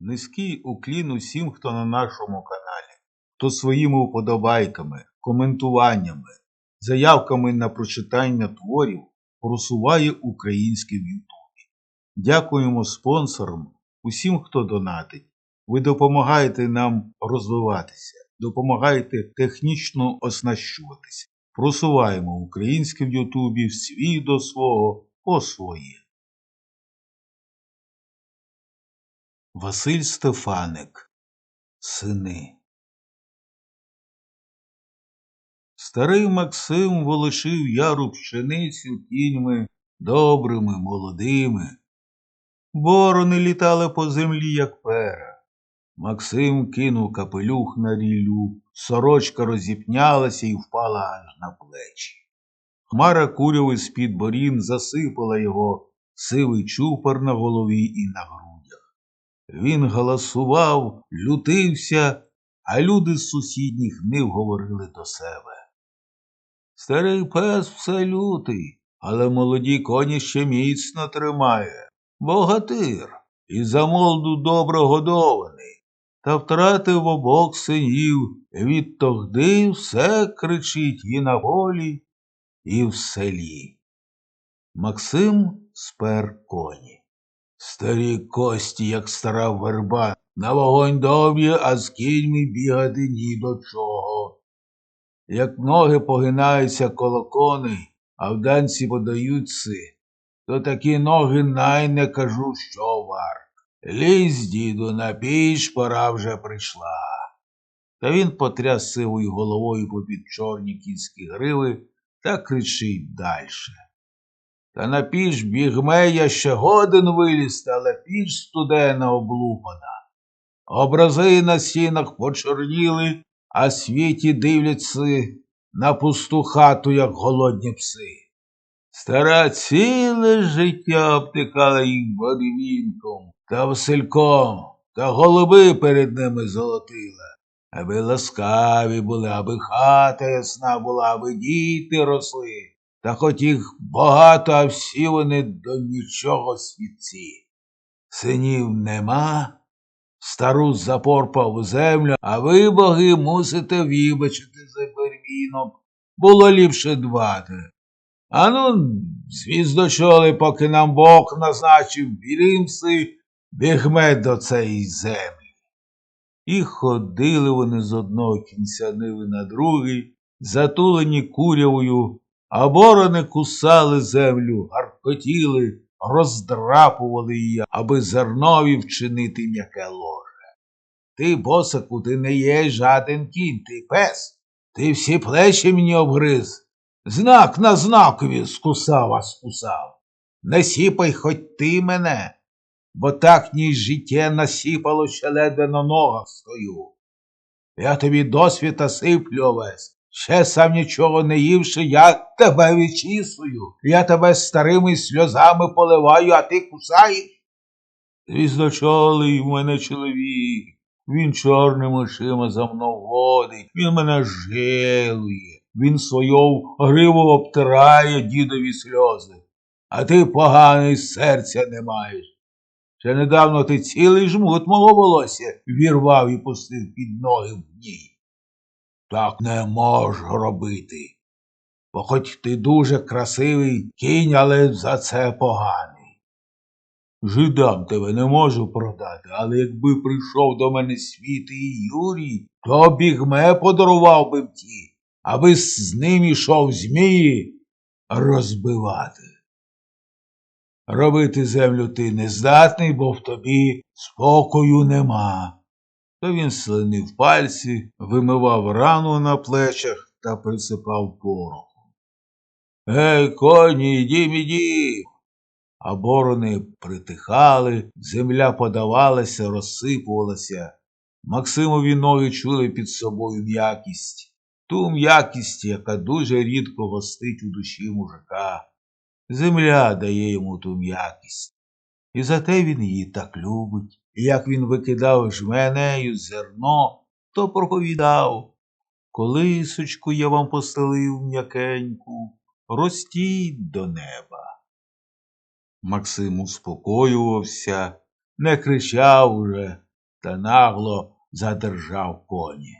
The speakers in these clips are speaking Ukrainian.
Низький уклін усім, хто на нашому каналі, хто своїми вподобайками, коментуваннями, заявками на прочитання творів просуває українське в Ютубі. Дякуємо спонсорам, усім, хто донатить. Ви допомагаєте нам розвиватися, допомагаєте технічно оснащуватися. Просуваємо українське в Ютубі в свій до свого по своє. Василь Стефаник. Сини. Старий Максим волочив яру пшеницю кіньми добрими, молодими. Борони літали по землі, як пера. Максим кинув капелюх на ріллю, сорочка розіпнялася і впала аж на плечі. Хмара куряви з-під борін засипала його сивий чупар на голові і на грудях. Він галасував, лютився, а люди з сусідніх нив говорили до себе. Старий пес все лютий, але молоді коні ще міцно тримає. Богатир і за молоду добро годований. Та втратив обох синів, відтогди все кричить і на волі, і в селі. Максим спер коні. Старі кості, як стара верба, на вогонь добрі, а з кіньми бігати ні до чого. Як ноги погинаються коло коней, а вданці подають си, то такі ноги най не кажу, що варт. Лізь, діду, на піч, пора вже прийшла. Та він потряс сивою головою попід чорні кінські гриви та кричить дальше. Та на піч бігме я ще годин вилізти, але піч студена облупана. Образи на стінах почорніли, а світі дивляться на пусту хату, як голодні пси. Стара ціле життя обтикала їх бодивінком та васильком, та голуби перед ними золотила. Аби ласкаві були, аби хата ясна була, аби діти росли. Та хоч їх багато, а всі вони до нічого світці. Синів нема, стару запорпав у землю, а ви, боги, мусите вибачити за первінок. Було ліпше дбати. Ану, звіздочоли, поки нам Бог назначив білімси, бігме до цієї землі. І ходили вони з одного кінця ниви на другий, затулені курявою, а борони кусали землю, гаркотіли, роздрапували її, аби зернові вчинити м'яке ложе. Ти, босику, ти не є жаден кінь, ти пес, ти всі плечі мені обгриз. Знак на знакові скусав, а скусав. Не сіпай хоч ти мене, бо так ні життя насіпало, що ледве на ногах стою. Я тобі досвіта сиплю овес. Ще сам нічого не ївши, я тебе відчісую. Я тебе старими сльозами поливаю, а ти кусаєш. Звіздочолий в мене чоловік. Він чорними очима за мною водить, він мене жилує, він свою гриву обтирає дідові сльози, а ти поганий серця не маєш. Ще недавно ти цілий жмут мого волосся вірвав і пустив під ноги в ній. Так не можеш робити. Бо хоч ти дуже красивий кінь, але за це поганий. Жидам тебе не можу продати, але якби прийшов до мене світий Юрій, то бігме подарував би ті, аби з ним ішов змії розбивати. Робити землю ти не здатний, бо в тобі спокою нема. То він слинив пальці, вимивав рану на плечах та присипав порохом. Гей, коні, йдім, ідім. А борони притихали, земля подавалася, розсипувалася. Максимові ноги чули під собою м'якість, ту м'якість, яка дуже рідко гостить у душі мужика. Земля дає йому ту м'якість. І зате він її так любить. Як він викидав жменею зерно, то проповідав. Колисочку я вам постелив м'якеньку, ростіть до неба. Максим успокоювався, не кричав уже, та нагло задержав коні.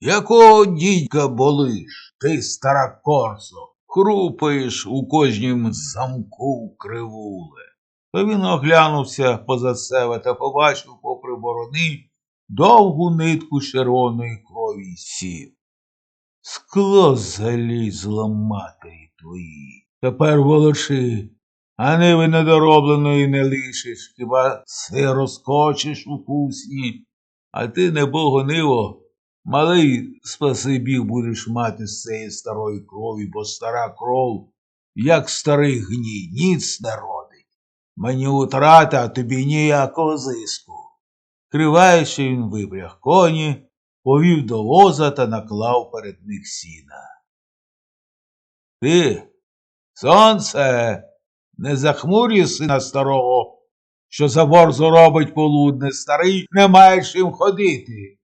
Якого дідька болиш, ти стара корсо, хрупаєш у кожнім замку кривуле. То він оглянувся поза себе та побачив попри борони довгу нитку червоної крові сів. Скло залізло матері твої. Тепер волочи, а ниви недоробленої не лишиш, хіба все розкочиш у кусні, а ти, небого ниво, малий спасибів будеш мати з цієї старої крові, бо стара кров, як старий гній, ніц не родить. Мені утрата, а тобі ніякого зиску. Криваючи, він вибряг коні, повів до воза та наклав перед них сіна. Ти, сонце, не захмурюй сина старого, що за борзо робить полудне, старий не має чим ходити.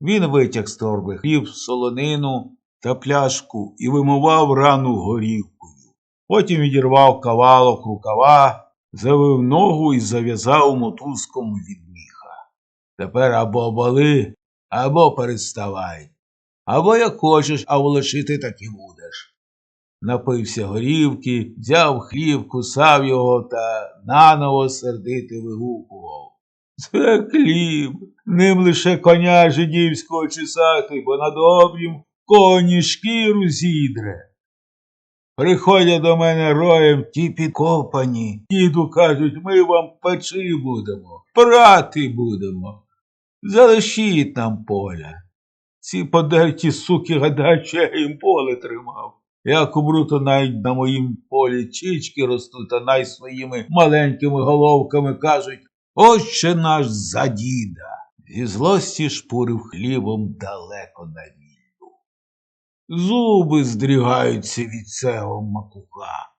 Він витяг з торби хліб, солонину та пляшку і вимивав рану горівкою. Потім відірвав кавалок рукава, завив ногу і зав'язав мотузком від міха. Тепер або боли, або переставай. Або як хочеш, а волочити так і будеш. Напився горівки, взяв хліб, кусав його та наново сердити вигукував. Це хліб, ним лише коня жидівського чесати, бо на добрім коні шкіру зідре. Приходять до мене роєм ті підкопані, діду кажуть, ми вам печи будемо, прати будемо. Залишіть нам поля. Ці подерті суки гадають, що я їм поле тримав. Як умру, то навіть на моїм полі чічки ростуть, а най своїми маленькими головками кажуть Отче наш за діда. Зі злості шпурив хлібом далеко на віллю. Зуби здрігаються від цього макука.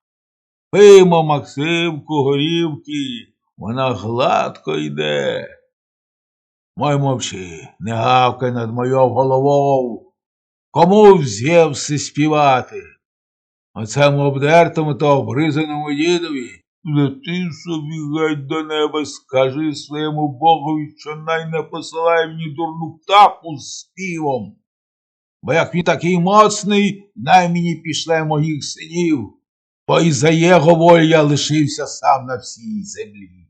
Пиймо, Максимку, горівки, вона гладко йде. Мой мовчи, не гавкай над моєю головою. Кому взявся співати? Оцему обдертому та обризаному дідові? Лети собі геть до неба, скажи своєму богові, що най не посилає мені дурну птаху з співом. Бо як він такий моцний, най мені пішле моїх синів, бо і за його волю я лишився сам на всій землі.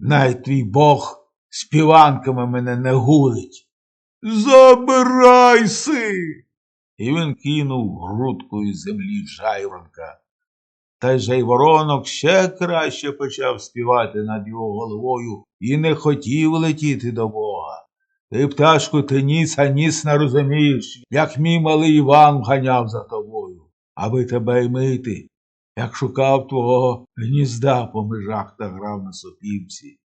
Най твій Бог співанками мене не гулить. Забирайся. І він кинув грудкою землі в жайворонка. Та й жайворонок ще краще почав співати над його головою і не хотів летіти до Бога. Ти, пташку, ти ніц, а ніц не розумієш, як мій малий Іван ганяв за тобою, аби тебе й мити, як шукав твого гнізда по межах та грав на сопівці.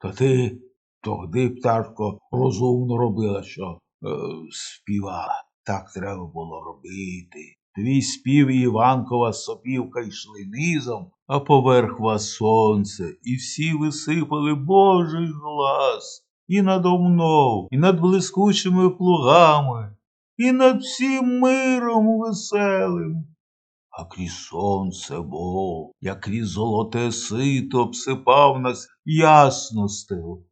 То ти тоді, пташко, розумно робила, що е, співала. Так треба було робити. Твій спів і Іванкова сопівка йшли низом, а поверх вас сонце, і всі висипали Божий глас і надо мною, і над блискучими плугами, і над всім миром веселим. А крізь сонце Бог, як крізь золоте сито обсипав нас ясностею,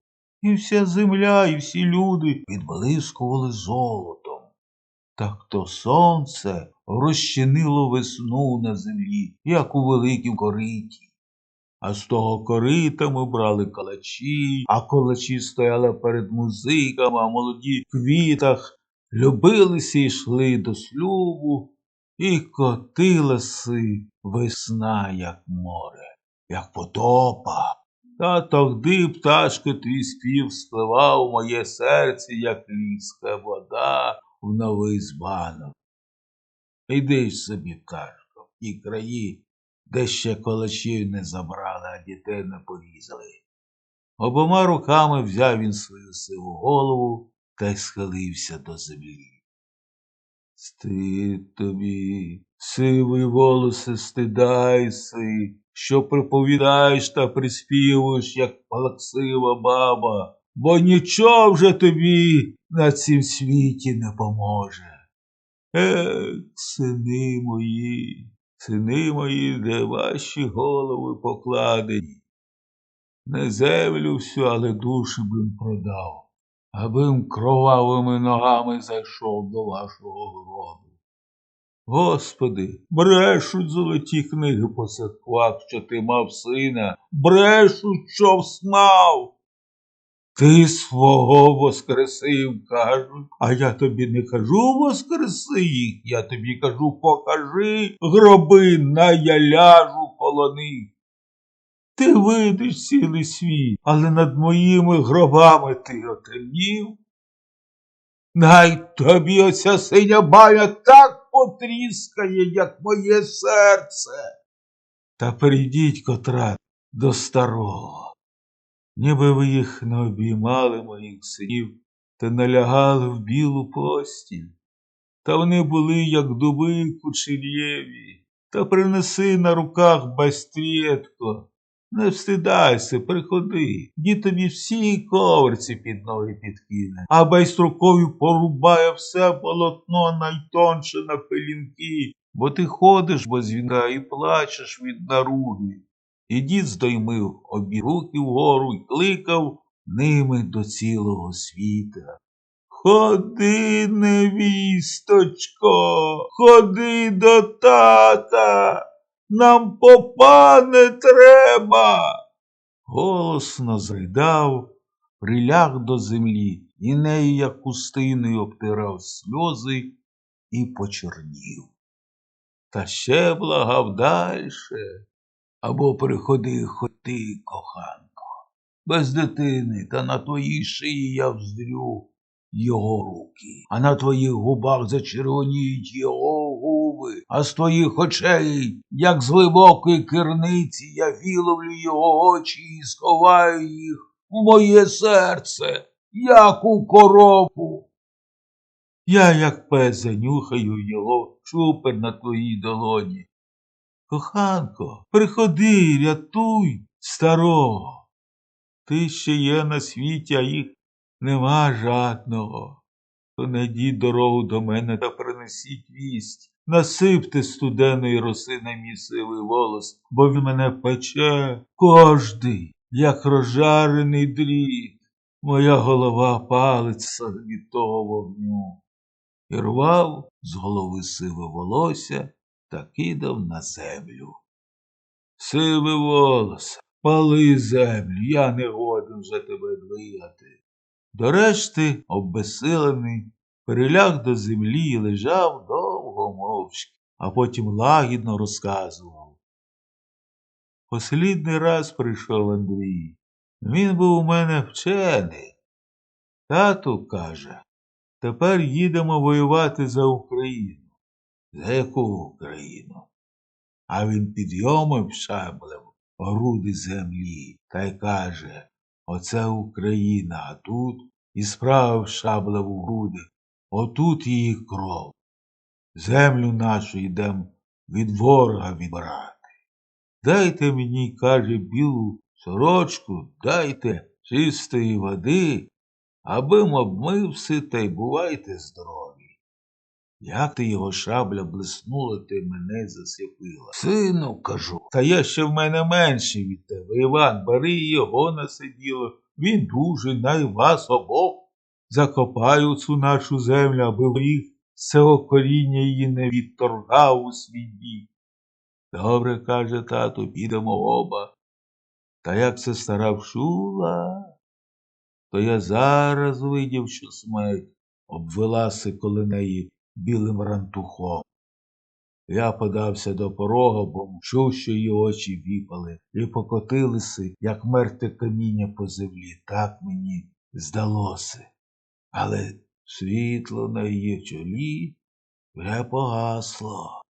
і вся земля, і всі люди відблискували золотом. Так то сонце розчинило весну на землі, як у великім кориті. А з того корита ми брали калачі, а колачі стояли перед музиками, а молоді в квітах любилися і йшли до слюбу, і котилася весна, як море, як потопа. Та тогди, пташко, твій спів спливав моє серце, як ліска вода в новий збанок. Іди ж собі, пташко, в ті краї, де ще колачів не забрали, а дітей не порізали. Обома руками взяв він свою сиву голову та й схилився до землі. Стид тобі, сивий волосе, стидайся, що приповідаєш та приспівуєш, як плаксива баба, бо нічого вже тобі на цім світі не поможе. Ех, сини мої, сини мої, де ваші голови покладені. Не землю всю, але душу бим продав, абим кровавими ногами зайшов до вашого гроду. Господи, брешуть золоті книги по церквах, що ти мав сина, брешуть, що всмав. Ти свого воскресив, кажуть, а я тобі не кажу воскреси їх, я тобі кажу, покажи гроби, на я них. Ти видиш цілий світ, але над моїми гробами ти отемнів. Най тобі оця синя баня так потріскає, як моє серце. Та прийдіть котра до старого. Ніби ви їх не обіймали моїх синів та налягали в білу постіль. Та вони були, як дуби кучерєві, та принеси на руках бастрєтко. Не встидайся, приходи, дід тобі всі коверці під ноги підкине, а байструкові порубає все полотно найтонше на пелінки, бо ти ходиш без вінка і плачеш від наруги. І дід здоймив обі руки вгору й кликав ними до цілого світа. Ходи, невісточко, ходи до тата, нам попа не треба. Голосно зридав, приляг до землі і нею, як хустиною, обтирав сльози і почорнів. Та ще благав дальше. Або приходи хоч ти, коханко, без дитини, та на твоїй шиї я вздрю його руки, а на твоїх губах зачервоніють його губи, а з твоїх очей, як з глибокої керниці, я віловлю його очі і сховаю їх в моє серце, як у коробу. Я, як пес, занюхаю його чупер на твоїй долоні. Коханко, приходи, рятуй старого. Ти ще є на світі, а їх нема жадного. То найдіть дорогу до мене та принесіть вість. Насипте студеної роси на мій сивий волос, бо він мене пече кожний, як розжарений дріт. Моя голова палиться від того вогню. І рвав з голови сиве волосся та кидав на землю. Сиве волосе, пали землю, я не годен вже тебе двигати. До решти, оббесилений, переляг до землі і лежав довго мовчки, а потім лагідно розказував. Послідний раз прийшов Андрій. Він був у мене вчений. Тату каже, тепер їдемо воювати за Україну. За яку Україну? А він підйомив шаблем груди землі та й каже Оце Україна, а тут і справив шаблем у груди, отут її кров. Землю нашу йдем від ворога відбирати. Дайте мені, каже, білу сорочку, дайте чистої води, абим обмився та й бувайте здорові. Як ти його шабля блиснула, ти мене засипила. Сину, кажу, та я ще в мене менший від тебе. Іван, бери його на сиділо. Він дуже, най вас обох. Закопаю цю нашу землю, аби з цього коріння її не відторгав у свій бік. Добре, каже тато, підемо оба. Та як це стара вчула, то я зараз видів, що смерть обвелася коло неї білим рантухом. Я подався до порога, бо чув, що її очі віпали, і покотилися, як мерте каміння по землі. Так мені здалося. Але світло на її чолі вже погасло.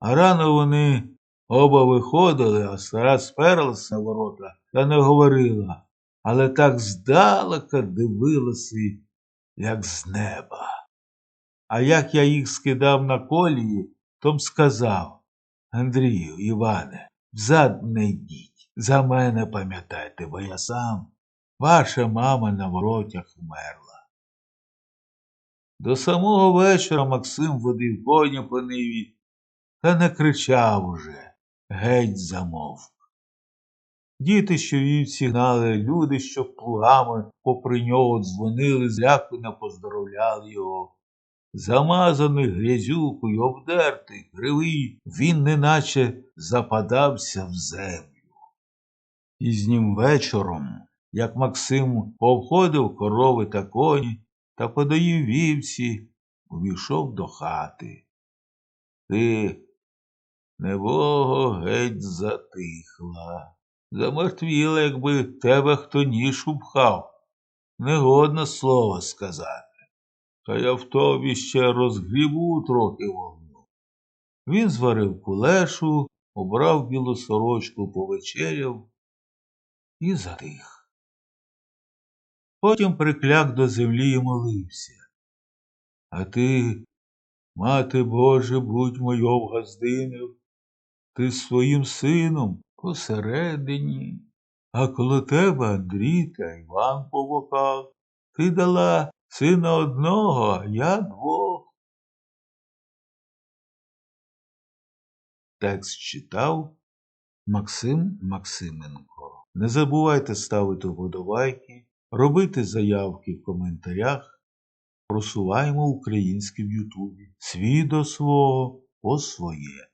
А рано вони оба виходили, а стара сперлася на ворота та не говорила, але так здалека дивилася, як з неба. А як я їх скидав на колії, то сказав Андрію, Іване, взад не йдіть, за мене пам'ятайте, бо я сам, ваша мама на воротях вмерла. До самого вечора Максим водив коня по ниві та не кричав уже, геть замовк. Діти, що вівці сигнали, люди, що плугами попри нього дзвонили, злякано поздоровляли його. Замазаний грязюкою, обдертий, кривий, він неначе западався в землю. Пізнім вечором, як Максим повходив корови та коні та подоїв вівці, увійшов до хати. Ти, небого, геть затихла. Замертвіла, якби тебе хто ніж упхав. Негодно слово сказати. Та я в тобі ще розгрібу трохи вогню. Він зварив кулешу, обрав білу сорочку, повечеряв і затих. Потім прикляк до землі і молився. А ти, мати Боже, будь мойов газдинив, ти з своїм сином посередині, а коло тебе Андрій та Іван по боках. Ти дала сина одного, я двох. Текст читав Максим Максименко. Не забувайте ставити вподобайки, робити заявки в коментарях. Просуваємо українське в Ютубі. Свій до свого по своє.